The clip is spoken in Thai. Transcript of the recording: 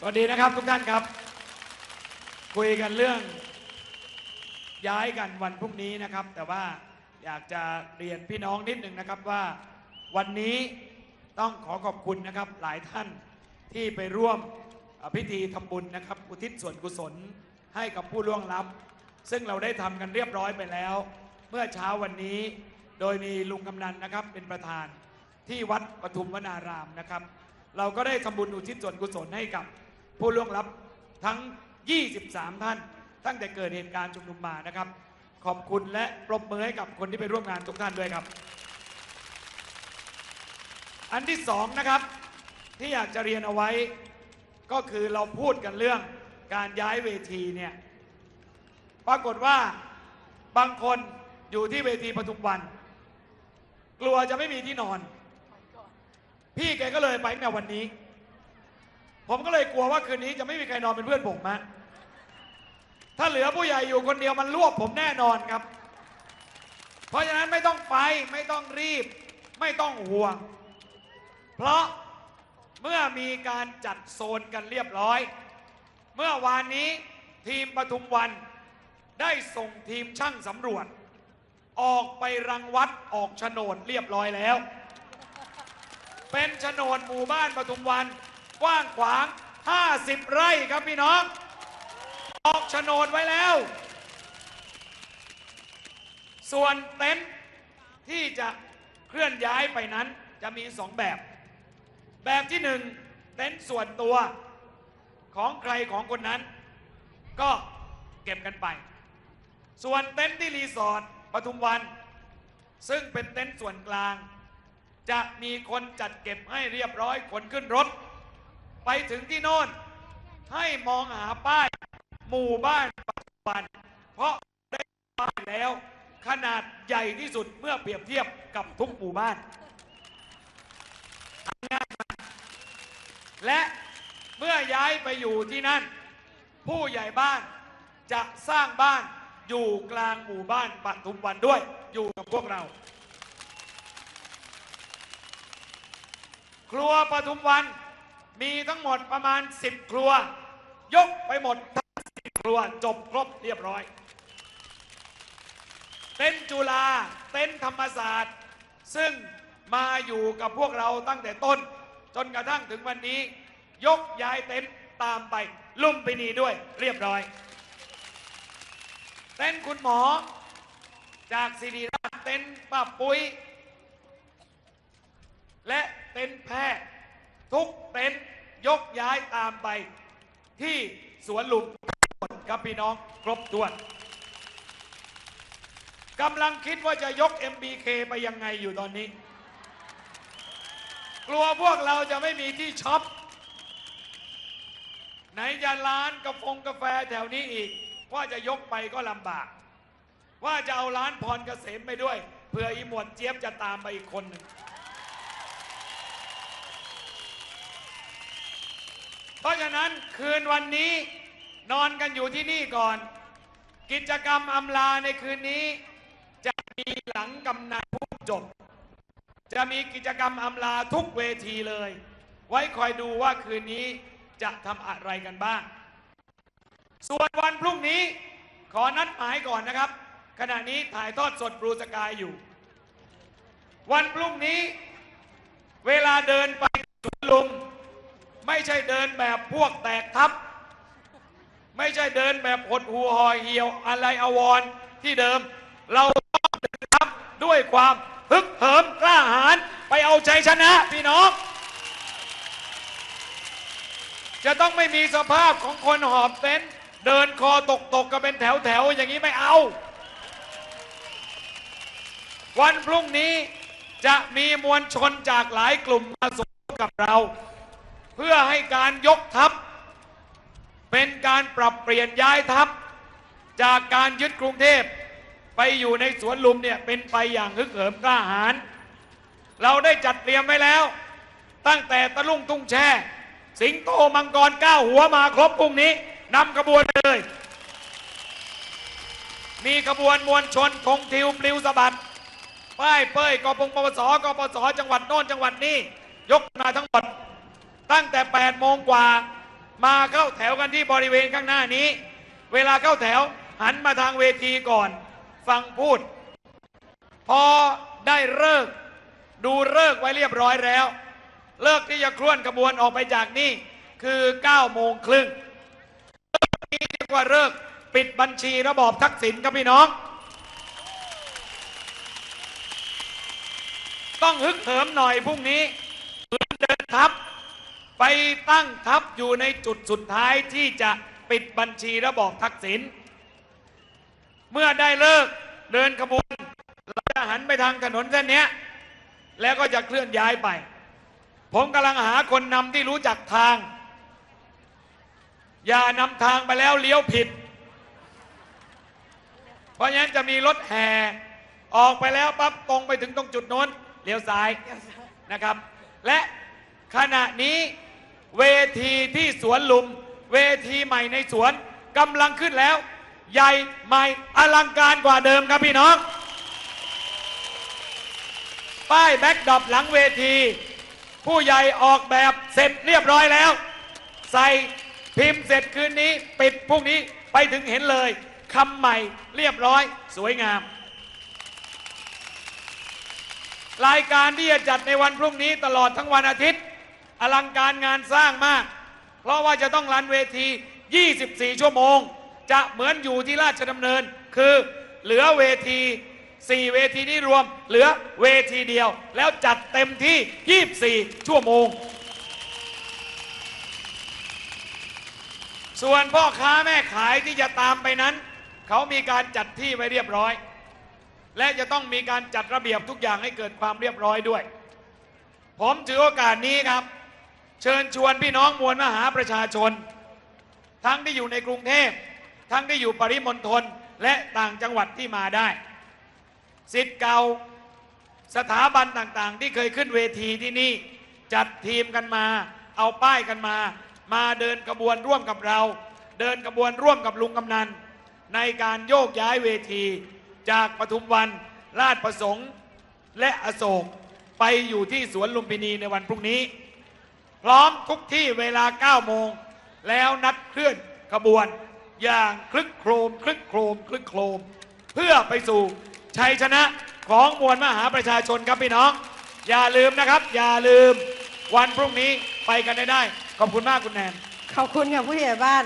สวัสดีนะครับทุกท่านครับ คุยกันเรื่อง ย้ายกันวันพรุ่งนี้นะครับ แต่ว่าอยากจะเรียนพี่น้องนิดหนึ่งนะครับว่าวันนี้ต้องขอขอบคุณนะครับหลายท่านที่ไปร่วมพิธีทำบุญนะครับอุทิศส่วนกุศลให้กับผู้ล่วงลับ ซึ่งเราได้ทำกันเรียบร้อยไปแล้ว เมื่อเช้าวันนี้โดยมีลุงกำนันนะครับเป็นประธานที่วัดปทุมวนารามนะครับ เราก็ได้ทำบุญอุทิศส่วนกุศลให้กับ ผู้ล่วงลับทั้ง 23 ท่าน ตั้งแต่เกิดเหตุการณ์ชุมนุมมานะครับ ขอบคุณและปรบมือให้กับคนที่ไปร่วมงานทุกท่านด้วยครับ อันที่สองนะครับ ที่อยากจะเรียนเอาไว้ ก็คือเราพูดกันเรื่องการย้ายเวทีเนี่ยปรากฏว่าบางคนอยู่ที่เวทีปทุมวัน กลัวจะไม่มีที่นอน พี่แกก็เลยไปในวันนี้ ผมก็เลยกลัวว่าคืนนี้จะไม่มีใครนอนเป็นเพื่อนผมฮะถ้าเหลือผู้ใหญ่อยู่คนเดียวมันรวบผมแน่นอนครับ เพราะฉะนั้นไม่ต้องไปไม่ต้องรีบ ไม่ต้องห่วง เพราะเมื่อมีการจัดโซนกันเรียบร้อย เมื่อวานนี้ทีมปทุมวันได้ส่งทีมช่างสำรวจ ออกไปรังวัดออกโฉนดเรียบร้อยแล้ว เป็นโฉนดหมู่บ้านปทุมวัน กว้างขวาง 50 ไร่ครับพี่น้อง ออกโฉนดไว้แล้ว ส่วนเต็นท์ที่จะเคลื่อนย้ายไปนั้นจะมีสองแบบ แบบที่หนึ่งเต็นท์ส่วนตัวของใครของคนนั้น ก็เก็บกันไป ส่วนเต็นท์ที่รีสอร์ทปทุมวัน ซึ่งเป็นเต็นท์ส่วนกลาง จะมีคนจัดเก็บให้เรียบร้อยขนขึ้นรถ ไปถึงที่โน่น ให้มองหาป้าย หมู่บ้านปัจจุบัน เพราะได้ป้ายแล้ว ขนาดใหญ่ที่สุดเมื่อเปรียบเทียบกับทุกหมู่บ้านและเมื่อย้ายไปอยู่ที่นั่น ผู้ใหญ่บ้านจะสร้างบ้านอยู่กลางหมู่บ้านปทุมวันด้วย อยู่กับพวกเรา ครัวปทุมวัน มีทั้งหมดประมาณ 10 ครัว ยกไปหมดทั้งสิบครัวจบครบเรียบร้อย เต็นจุฬาเต็นธรรมศาสตร์ ซึ่งมาอยู่กับพวกเราตั้งแต่ต้น จนกระทั่งถึงวันนี้ ยกย้ายเต็นตามไป ลุ่มพินีด้วยเรียบร้อย เต็นคุณหมอ จากศิริราชเต็นป้าปุ้ยและเต็นแพทย์ทุกเต็นท์ ยกย้ายตามไปที่สวนลุมครับพี่น้องครบถ้วนกำลังคิดว่าจะยก MBK ไปยังไงอยู่ตอนนี้ กลัวพวกเราจะไม่มีที่ช็อปไหนจะร้านกาแฟงกาแฟแถวนี้อีก ว่าจะยกไปก็ลำบาก ว่าจะเอาร้านพรเกษมไปด้วยเผื่ออีหมวดเจี๊ยบจะตามไปอีกคนหนึ่ง ราะฉะนั้นคืนวันนี้นอนกันอยู่ที่นี่ก่อน กิจกรรมอำลาในคืนนี้ จะมีหลังกำนันพูดจบ จะมีกิจกรรมอำลาทุกเวทีเลย ไว้คอยดูว่าคืนนี้จะทำอะไรกันบ้าง ส่วนวันพรุ่งนี้ขอนัดหมายก่อนนะครับ ขณะนี้ถ่ายทอดสดบรูสกายอยู่ วันพรุ่งนี้ เวลาเดินไปสวนลุม ไม่ใช่เดินแบบพวกแตกทับ ไม่ใช่เดินแบบหดหูหอยเหี่ยวอะไรอววรที่เดิม เราต้องเดินทับด้วยความฮึกเหิมกล้าหาญไปเอาชัยชนะพี่น้อง จะต้องไม่มีสภาพของคนหอบเต็นเดินคอตกตกกันเป็นแถวแถวอย่างนี้ไม่เอา วันพรุ่งนี้จะมีมวลชนจากหลายกลุ่มมาสมทบกับเรา เพื่อให้การยกทัพ เป็นการปรับเปลี่ยนย้ายทัพ จากการยึดกรุงเทพไปอยู่ในสวนลุมเนี่ยเป็นไปอย่างฮึกเหิมกล้าหาญเราได้จัดเตรียมไว้แล้ว ตั้งแต่ตะลุ่งตุ้งแช่ สิงโตมังกรก้าวหัวมาครบพรุ่งนี้นำขบวนเลย มีขบวนมวลชนธงทิวปลิวสะบัดป้ายเป้ยกปงปปสกปสจังหวัดโน่นจังหวัดนี้ ยกมาทั้งหมด ตั้งแต่8โมงกว่า มาเข้าแถวกันที่บริเวณข้างหน้านี้ เวลาเข้าแถวหันมาทางเวทีก่อน ฟังพูด พอได้เลิก ดูเลิกไว้เรียบร้อยแล้ว เลิกที่จะเคลื่อนขบวนออกไปจากนี่คือ9โมงครึ่งนี่เรียกว่าเลิกปิดบัญชีระบอบทักษิณครับพี่น้อง ต้องฮึกเหิมหน่อยพรุ่งนี้เดินทัพ ไปตั้งทัพอยู่ในจุดสุดท้ายที่จะปิดบัญชีระบอบทักษิณเมื่อได้เลิกเดินขบวนเราจะหันไปทางถนนเส้นนี้แล้วก็จะเคลื่อนย้ายไป ผมกำลังหาคนนำที่รู้จักทาง อย่านำทางไปแล้วเลี้ยวผิด เพราะฉะนั้นจะมีรถแห่ออกไปแล้วปั๊บตรงไปถึงตรงจุดโน้นเลี้ยวซ้ายนะครับ และขณะนี้ เวทีที่สวนลุม เวทีใหม่ในสวนกำลังขึ้นแล้ว ใหญ่ใหม่อลังการกว่าเดิมครับพี่น้อง ป้ายแบ็กดอปหลังเวที ผู้ใหญ่ออกแบบเสร็จเรียบร้อยแล้ว ใส่พิมพ์เสร็จคืนนี้ ปิดพรุ่งนี้ไปถึงเห็นเลยคำใหม่เรียบร้อย สวยงาม รายการที่จะจัดในวันพรุ่งนี้ตลอดทั้งวันอาทิตย์ อลังการงานสร้างมาก เพราะว่าจะต้องรันเวที 24 ชั่วโมง จะเหมือนอยู่ที่ราชดำเนิน คือเหลือเวที 4 เวทีนี้รวม เหลือเวทีเดียว แล้วจัดเต็มที่ 24 ชั่วโมง ส่วนพ่อค้าแม่ขายที่จะตามไปนั้น เขามีการจัดที่ไว้เรียบร้อย และจะต้องมีการจัดระเบียบทุกอย่างให้เกิดความเรียบร้อยด้วยผมถือโอกาสนี้ครับ เชิญชวนพี่น้องมวลมหาประชาชน ทั้งที่อยู่ในกรุงเทพ ทั้งที่อยู่ปริมณฑลและต่างจังหวัดที่มาได้สิทธิ์เก่าสถาบันต่างๆ ที่เคยขึ้นเวทีที่นี่ จัดทีมกันมา เอาป้ายกันมา มาเดินกระบวนร่วมกับเรา เดินกระบวนร่วมกับลุงกำนัน ในการโยกย้ายเวที จากปทุมวันราชประสงค์และอโศกไปอยู่ที่สวนลุมพินีในวันพรุ่งนี้ พร้อมทุกที่เวลา 9 โมง แล้วนัดเคลื่อนขบวน อย่างคลึกโครม คลึกโครม คลึกโครม เพื่อไปสู่ชัยชนะของมวลมหาประชาชนครับพี่น้อง อย่าลืมนะครับ อย่าลืมวันพรุ่งนี้ไปกันได้ได้ขอบคุณมากคุณแนน ขอบคุณค่ะผู้ใหญ่บ้าน